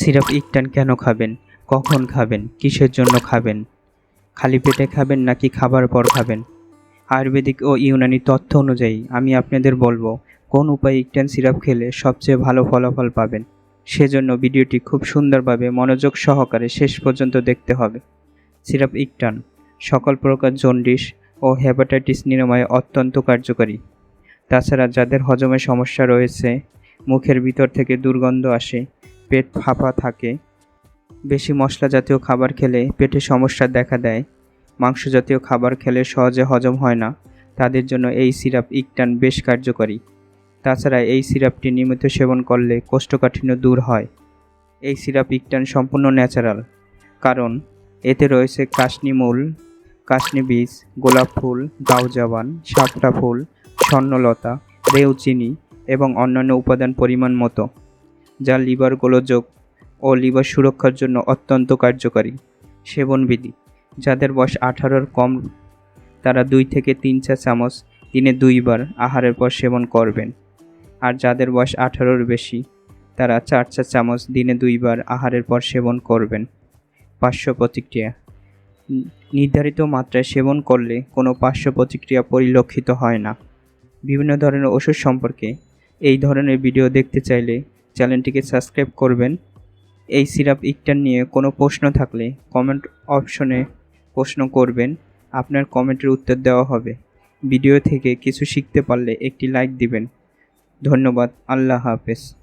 Syrup ইকটান কেন খাবেন? কখন খাবেন? কিসের জন্য খাবেন? খালি পেটে খাবেন নাকি খাবার পর খাবেন? আয়ুর্বেদিক ও ইউনানি তথ্য অনুযায়ী আমি আপনাদের বলব, কোন উপায়ে ইকটান সিরাপ খেলে সবচেয়ে ভালো ফলাফল পাবেন? সেজন্য ভিডিওটি খুব সুন্দরভাবে মনোযোগ সহকারে শেষ পর্যন্ত দেখতে হবে। সিরাপ ইকটান, সকল প্রকার জন্ডিস ও হেপাটাইটিস নিরাময়ে অত্যন্ত কার্যকরী। তাছাড়া যাদের হজমের সমস্যা রয়েছে, মুখের ভিতর থেকে দুর্গন্ধ আসে পেট ফাঁপা থাকে। বেশি মশলা জাতীয় খাবার খেলে পেটে সমস্যা দেখা দেয়। মাংস জাতীয় খাবার খেলে সহজে হজম হয় না। তাদের জন্য এই সিরাপ ইকটান বেশ কার্যকরী। তাছাড়া এই সিরাপটি নিয়মিত সেবন করলে কোষ্ঠকাঠিন্য দূর হয়। এই সিরাপ ইকটান সম্পূর্ণ ন্যাচারাল। কারণ, এতে রয়েছে কাশনি মূল কাশনি বীজ, গোলাপ ফুল গাউজাবান শাপটা ফুল, স্বর্ণলতা রেউচিনি এবং অন্যান্য উপাদান পরিমাণ মতো। যা লিভার গোলযোগ ও লিভার সুরক্ষার জন্য অত্যন্ত কার্যকারী সেবনবিধি। যাদের বয়স আঠারোর কম, তারা দুই থেকে তিন চা চামচ দিনে দুইবার আহারের পর সেবন করবেন। আর যাদের বয়স আঠারোর বেশি, তারা চার চা চামচ দিনে দুইবার আহারের পর সেবন করবেন। পার্শ্ব প্রতিক্রিয়া। নির্ধারিত মাত্রায় সেবন করলে কোনো পার্শ্ব প্রতিক্রিয়া পরিলক্ষিত হয় না। বিভিন্ন ধরনের ওষুধ সম্পর্কে এই ধরনের ভিডিও দেখতে চাইলে চ্যানেলটিকে সাবস্ক্রাইব করবেন। এই সিরাপ ইকটার নিয়ে কোনো প্রশ্ন থাকলে কমেন্ট অপশনে প্রশ্ন করবেন। আপনার কমেন্টের উত্তর দেওয়া হবে। ভিডিও থেকে কিছু শিখতে পারলে একটি লাইক দিবেন। ধন্যবাদ। আল্লাহ হাফেজ।